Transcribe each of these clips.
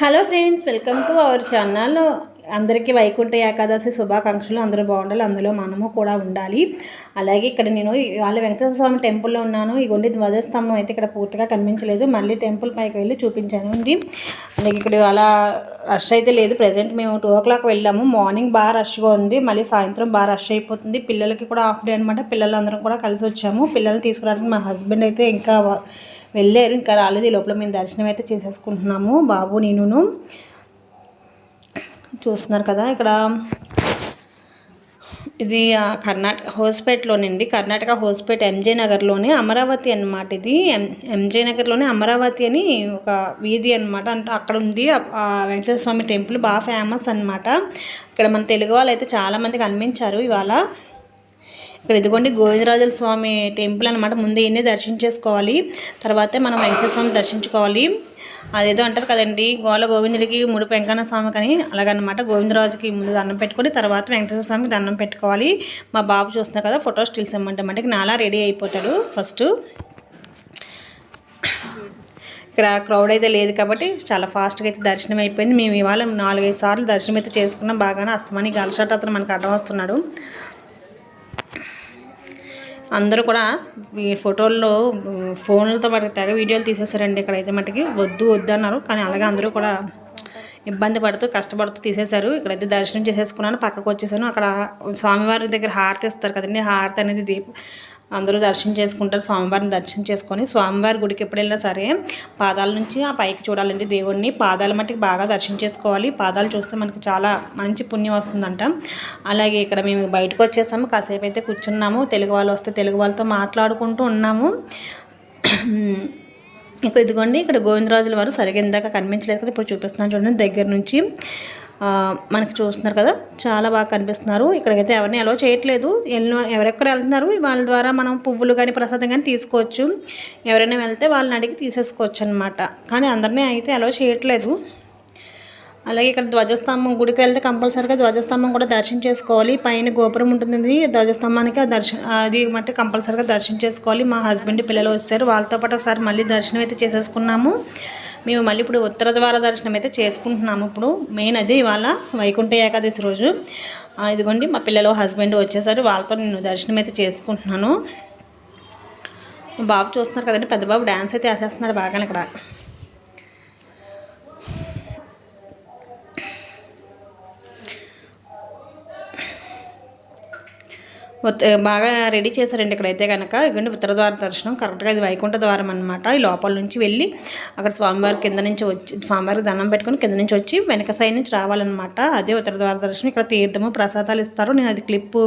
Hello friends welcome to our channel. అందరికీ వైకుంఠ ఏకాదశి శుభాకాంక్షలు. అందరూ బాగుండాలి అందులో మనము కూడా ఉండాలి. అలాగే ఇక్కడ నేను ఇవాళ వెంకటేశ్వర స్వామి టెంపుల్లో ఉన్నాను. ఈ ధ్వజస్తంభం అయితే ఇక్కడ పూర్తిగా కనిపించలేదు. మళ్ళీ టెంపుల్ పైకి వెళ్ళి చూపించాను అండి. అలాగే ఇక్కడ ఇవాళ రష్ అయితే లేదు. ప్రజెంట్ మేము టూ ఓ క్లాక్ వెళ్ళాము. మార్నింగ్ బాగా రష్గా ఉంది. మళ్ళీ సాయంత్రం బాగా రష్ అయిపోతుంది. పిల్లలకి కూడా హాఫ్ డే అనమాట పిల్లలందరం కూడా కలిసి వచ్చాము. పిల్లల్ని తీసుకురావడానికి మా హస్బెండ్ అయితే ఇంకా వెళ్ళారు. ఇంకా రాలేదు. ఈ లోపల మేము దర్శనం అయితే చేసేసుకుంటున్నాము. బాబు నేనును. చూస్తున్నారు కదా ఇక్కడ. ఇది కర్ణాటక హోస్పేట్లోనండి. కర్ణాటక హోస్పేట్ ఎంజే నగర్లోనే అమరావతి అన్నమాట ఇది. ఎం ఎంజే నగర్లోనే అమరావతి అని ఒక వీధి అన్నమాట. అంటే అక్కడ ఉంది. ఆ- వెంకటేశ్వర స్వామి టెంపుల్. బాగా ఫేమస్ అన్నమాట. ఇక్కడ మన తెలుగు వాళ్ళు అయితే చాలామంది కనిపించారు ఇవాళ. ఇక్కడ ఇదిగోండి గోవిందరాజుల స్వామి టెంపుల్ అనమాట ముందు ఇన్ని దర్శించేసుకోవాలి తర్వాతే మనం వెంకటేశ్వర స్వామి దర్శించుకోవాలి. అదేదో అంటారు కదండి గోల గోవిందుడికి ముడి వెంకన్న స్వామికి అని అలాగనమాట గోవిందరాజుకి ముందు దండం పెట్టుకొని తర్వాత వెంకటేశ్వర స్వామికి దండం పెట్టుకోవాలి. మా బాబు చూస్తున్నారు కదా ఫోటో స్టిల్స్ ఇమ్మంటే అంటే నాలా రెడీ అయిపోతాడు ఫస్ట్. ఇక్కడ క్రౌడ్ అయితే లేదు కాబట్టి చాలా ఫాస్ట్గా అయితే దర్శనం అయిపోయింది. మేము ఇవాళ నాలుగైదు సార్లు దర్శనం అయితే చేసుకున్నాం. బాగానే అస్తమాని గలషాట్ అతను మనకు అడ్డం వస్తున్నాడు. అందరూ కూడా ఈ ఫోటోల్లో ఫోన్లతో పాటు తెగ వీడియోలు తీసేశారండి ఇక్కడైతే మటుకి. వద్దు వద్దు అన్నారు. కానీ అలాగే అందరూ కూడా ఇబ్బంది పడుతూ కష్టపడుతూ తీసేశారు. ఇక్కడైతే దర్శనం చేసేసుకున్నాను పక్కకు వచ్చేసాను. అక్కడ స్వామివారి దగ్గర హారతి ఇస్తారు కదండి. హారతి అనేది దీప అందరూ దర్శనం చేసుకుంటారు స్వామివారిని దర్శనం చేసుకొని స్వామివారి గుడికి ఎప్పుడు వెళ్ళినా సరే పాదాల నుంచి ఆ పైకి చూడాలండి దేవుడిని పాదాల మట్టికి బాగా దర్శనం చేసుకోవాలి. పాదాలు చూస్తే మనకి చాలా మంచి పుణ్యం వస్తుందంట. అలాగే ఇక్కడ మేము బయటకు వచ్చేసాము. కాసేపు అయితే కూర్చున్నాము. తెలుగు వాళ్ళు వస్తే తెలుగు వాళ్ళతో మాట్లాడుకుంటూ ఉన్నాము. ఇక ఇదిగోండి ఇక్కడ గోవిందరాజుల వారు సరిగ్గా ఇందాక కనిపించలేదు కదా ఇప్పుడు చూపిస్తున్నాను చూడండి. దగ్గర నుంచి మనకి చూస్తున్నారు కదా చాలా బాగా కనిపిస్తున్నారు. ఇక్కడికైతే ఎవరిని అలో చేయట్లేదు. ఎవరెక్కడ వెళ్తున్నారు వాళ్ళ ద్వారా మనం పువ్వులు కానీ ప్రసాదం కానీ తీసుకోవచ్చు. ఎవరైనా వెళ్తే వాళ్ళని అడిగి తీసేసుకోవచ్చు అనమాట కానీ అందరినీ అయితే అలో చేయట్లేదు. అలాగే ఇక్కడ ధ్వజస్తంభం గుడికి వెళ్తే కంపల్సరీగా ధ్వజస్తంభం కూడా దర్శనం చేసుకోవాలి. పైన గోపురం ఉంటుంది ధ్వజస్తంభానికి ఆ దర్శన అది మట్టి కంపల్సరీగా దర్శనం చేసుకోవాలి. మా హస్బెండ్ పిల్లలు వచ్చారు వాళ్ళతో పాటు ఒకసారి మళ్ళీ దర్శనం అయితే చేసేసుకున్నాము. మేము మళ్ళీ ఇప్పుడు ఉత్తర ద్వార దర్శనం అయితే చేసుకుంటున్నాము. ఇప్పుడు మెయిన్ అదే ఇవాళ వైకుంఠ ఏకాదశి రోజు. ఇదిగోండి మా పిల్లలు హస్బెండ్ వచ్చేసారు. వాళ్ళతో నేను దర్శనం అయితే చేసుకుంటున్నాను. బాబు చూస్తున్నారు కదండి పెద్ద బాబు డ్యాన్స్ అయితే వేసేస్తున్నాడు బాగానే ఇక్కడ. బాగా రెడీ చేశారండి ఇక్కడైతే కనుక ఇవ్వండి ఉత్తర ద్వార దర్శనం. కరెక్ట్గా ఇది వైకుంఠ ద్వారం అనమాట ఈ లోపల నుంచి వెళ్ళి అక్కడ స్వామివారి కింద నుంచి వచ్చి స్వామివారికి దండం పెట్టుకుని కింద నుంచి వచ్చి వెనక సైడ్ నుంచి రావాలన్నమాట. అదే ఉత్తర ద్వార దర్శనం. ఇక్కడ తీర్థము ప్రసాదాలు ఇస్తారు. నేను అది క్లిప్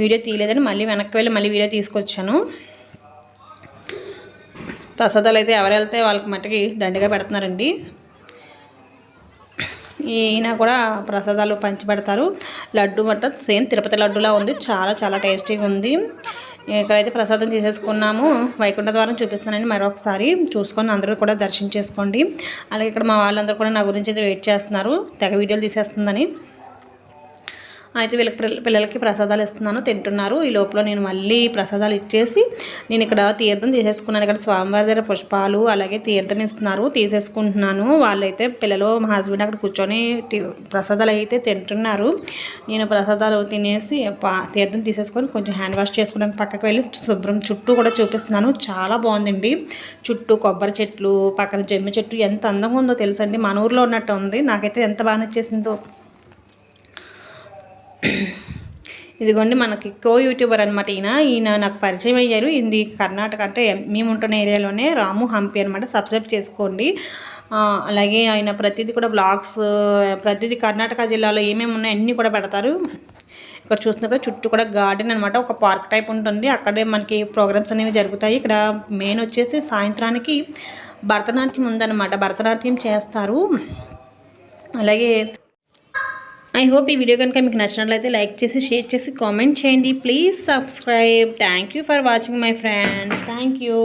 వీడియో తీయలేదని మళ్ళీ వెనక్కి వెళ్ళి మళ్ళీ వీడియో తీసుకొచ్చాను. ప్రసాదాలు అయితే ఎవరు వెళ్తే వాళ్ళకి మట్టుకి దండిగా పెడుతున్నారండి. ఈయన కూడా ప్రసాదాలు పంచిపెడతారు. లడ్డు మట్ట సేమ్ తిరుపతి లడ్డులా ఉంది. చాలా చాలా టేస్టీగా ఉంది. ఇక్కడైతే ప్రసాదం తీసేసుకున్నాము వైకుంఠ ద్వారం చూపిస్తానండి మరొకసారి. చూసుకొని అందరూ కూడా దర్శనం చేసుకోండి. అలాగే ఇక్కడ మా వాళ్ళందరూ కూడా నా గురించి అయితే వెయిట్ చేస్తున్నారు. తెగ వీడియోలు తీసేస్తుందని. అయితే వీళ్ళకి పిల్లలకి ప్రసాదాలు ఇస్తున్నాను తింటున్నారు. ఈ లోపల నేను మళ్ళీ ప్రసాదాలు ఇచ్చేసి నేను ఇక్కడ తీర్థం తీసేసుకున్నాను. ఇక్కడ స్వామివారి దగ్గర పుష్పాలు అలాగే తీర్థం ఇస్తున్నారు తీసేసుకుంటున్నాను. వాళ్ళైతే పిల్లలు మా హస్బెండ్ అక్కడ కూర్చొని ప్రసాదాలు అయితే తింటున్నారు. నేను ప్రసాదాలు తినేసి పా- తీర్థం తీసేసుకొని కొంచెం హ్యాండ్ వాష్ చేసుకోవడానికి పక్కకు వెళ్ళి శుభ్రం చుట్టూ కూడా చూపిస్తున్నాను. చాలా బాగుందండి. చుట్టూ కొబ్బరి చెట్లు పక్కన జమ్మి చెట్టు ఎంత అందంగా ఉందో తెలుసండి. మన ఊర్లో ఉన్నట్టు ఉంది. నాకైతే ఎంత బాగా నచ్చేసిందో. ఇదిగోండి మనకి కో యూట్యూబర్ అనమాట ఈయన. ఈయన నాకు పరిచయం అయ్యారు. ఇది కర్ణాటక అంటే మేము ఉంటున్న ఏరియాలోనే రాము హంపి అనమాట సబ్స్క్రైబ్ చేసుకోండి. అలాగే ఆయన ప్రతిదీ కూడా బ్లాగ్స్ ప్రతిదీ కర్ణాటక జిల్లాలో ఏమేమి ఉన్నాయో అన్నీ కూడా పెడతారు. ఇక్కడ చూస్తున్నప్పుడు చుట్టూ కూడా గార్డెన్ అనమాట ఒక పార్క్ టైప్ ఉంటుంది. అక్కడే మనకి ప్రోగ్రామ్స్ అనేవి జరుగుతాయి. ఇక్కడ మెయిన్ వచ్చేసి సాయంత్రానికి భరతనాట్యం ఉందన్నమాట. భరతనాట్యం చేస్తారు. అలాగే ఐ హోప్ ఈ వీడియో కనుక మీకు నచ్చినట్లయితే లైక్ చేసి షేర్ చేసి కామెంట్ చేయండి. Please subscribe thank you for watching my friends thank you